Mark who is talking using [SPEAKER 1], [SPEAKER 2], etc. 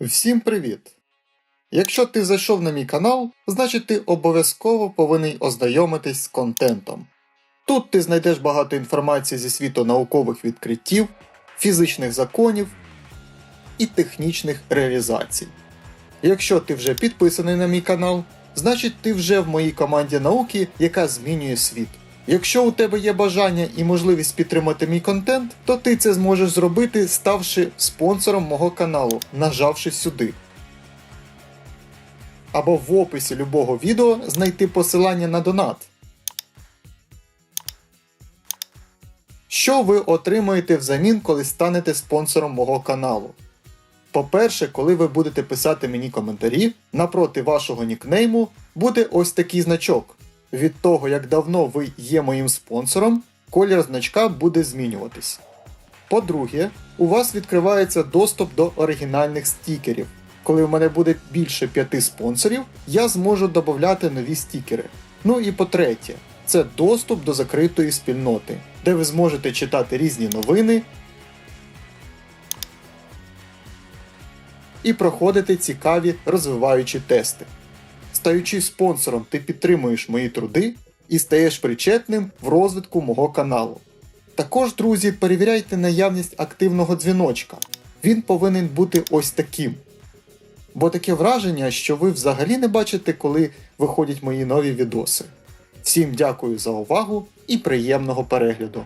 [SPEAKER 1] Всім привіт! Якщо ти зайшов на мій канал, значить ти обов'язково повинен ознайомитись з контентом. Тут ти знайдеш багато інформації зі світу наукових відкриттів, фізичних законів і технічних реалізацій. Якщо ти вже підписаний на мій канал, значить ти вже в моїй команді науки, яка змінює світ. Якщо у тебе є бажання і можливість підтримати мій контент, то ти це зможеш зробити, ставши спонсором мого каналу, нажавши сюди. Або в описі любого відео знайти посилання на донат. Що ви отримаєте взамін, коли станете спонсором мого каналу? По-перше, коли ви будете писати мені коментарі, напроти вашого нікнейму буде ось такий значок. Від того, як давно ви є моїм спонсором, колір значка буде змінюватись. По-друге, у вас відкривається доступ до оригінальних стікерів. Коли в мене буде більше п'яти спонсорів, я зможу додати нові стікери. Ну і по-третє, це доступ до закритої спільноти, де ви зможете читати різні новини і проходити цікаві розвиваючі тести. Стаючи спонсором, ти підтримуєш мої труди і стаєш причетним в розвитку мого каналу. Також, друзі, перевіряйте наявність активного дзвіночка. Він повинен бути ось таким. Бо таке враження, що ви взагалі не бачите, коли виходять мої нові відоси. Всім дякую за увагу і приємного перегляду!